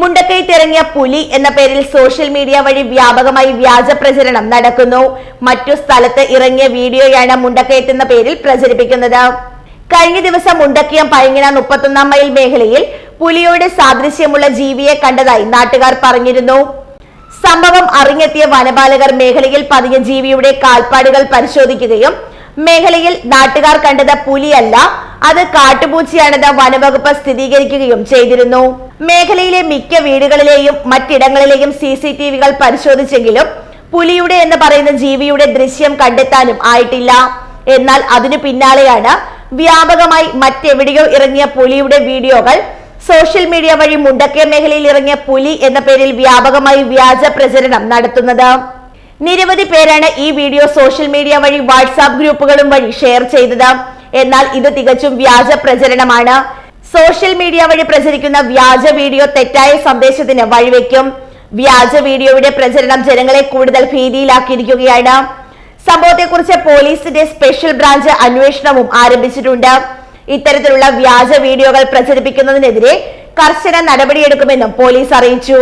മുണ്ടക്കൈത്തിറങ്ങിയ പുലി എന്ന പേരിൽ സോഷ്യൽ മീഡിയ വഴി വ്യാപകമായി വ്യാജ പ്രചരണം നടക്കുന്നു. മറ്റു സ്ഥലത്ത് ഇറങ്ങിയ വീഡിയോയാണ് മുണ്ടക്കയത്ത് എന്ന പേരിൽ പ്രചരിപ്പിക്കുന്നത്. കഴിഞ്ഞ ദിവസം മുണ്ടക്കിയം പയങ്ങിന മുപ്പത്തൊന്നാം മൈൽ മേഖലയിൽ പുലിയോട് സാദൃശ്യമുള്ള ജീവിയെ കണ്ടതായി നാട്ടുകാർ പറഞ്ഞിരുന്നു. സംഭവം അറിഞ്ഞെത്തിയ വനപാലകർ മേഖലയിൽ പതിഞ്ഞ ജീവിയുടെ കാൽപ്പാടുകൾ പരിശോധിക്കുകയും മേഖലയിൽ നാട്ടുകാർ കണ്ടത് പുലിയല്ല അത് കാട്ടുപൂച്ചയാണെന്ന് വനവകുപ്പ് സ്ഥിരീകരിക്കുകയും ചെയ്തിരുന്നു. മേഖലയിലെ മിക്ക വീടുകളിലെയും മറ്റിടങ്ങളിലെയും സി സി ടി വികൾ പരിശോധിച്ചെങ്കിലും പുലിയുടെ എന്ന് പറയുന്ന ജീവിയുടെ ദൃശ്യം കണ്ടെത്താനും ആയിട്ടില്ല. എന്നാൽ അതിനു പിന്നാലെയാണ് വ്യാപകമായി മറ്റെവിടെയോ ഇറങ്ങിയ പുലിയുടെ വീഡിയോകൾ സോഷ്യൽ മീഡിയ വഴി മുണ്ടക്കയ മേഖലയിൽ ഇറങ്ങിയ പുലി എന്ന പേരിൽ വ്യാപകമായി വ്യാജ പ്രചരണം നടത്തുന്നത്. നിരവധി പേരാണ് ഈ വീഡിയോ സോഷ്യൽ മീഡിയ വഴി വാട്സാപ്പ് ഗ്രൂപ്പുകളും വഴി ഷെയർ ചെയ്തത്. എന്നാൽ ഇത് തികച്ചും വ്യാജ പ്രചരണമാണ്. സോഷ്യൽ മീഡിയ വഴി പ്രചരിക്കുന്ന വ്യാജ വീഡിയോ തെറ്റായ സന്ദേശത്തിന് വഴിവെക്കും. വ്യാജ വീഡിയോയുടെ പ്രചരണം ജനങ്ങളെ കൂടുതൽ ഭീതിയിലാക്കിയിരിക്കുകയാണ്. സംഭവത്തെക്കുറിച്ച് പോലീസിന്റെ സ്പെഷ്യൽ ബ്രാഞ്ച് അന്വേഷണവും ആരംഭിച്ചിട്ടുണ്ട്. ഇത്തരത്തിലുള്ള വ്യാജ വീഡിയോകൾ പ്രചരിപ്പിക്കുന്നതിനെതിരെ കർശന നടപടിയെടുക്കുമെന്നും പോലീസ് അറിയിച്ചു.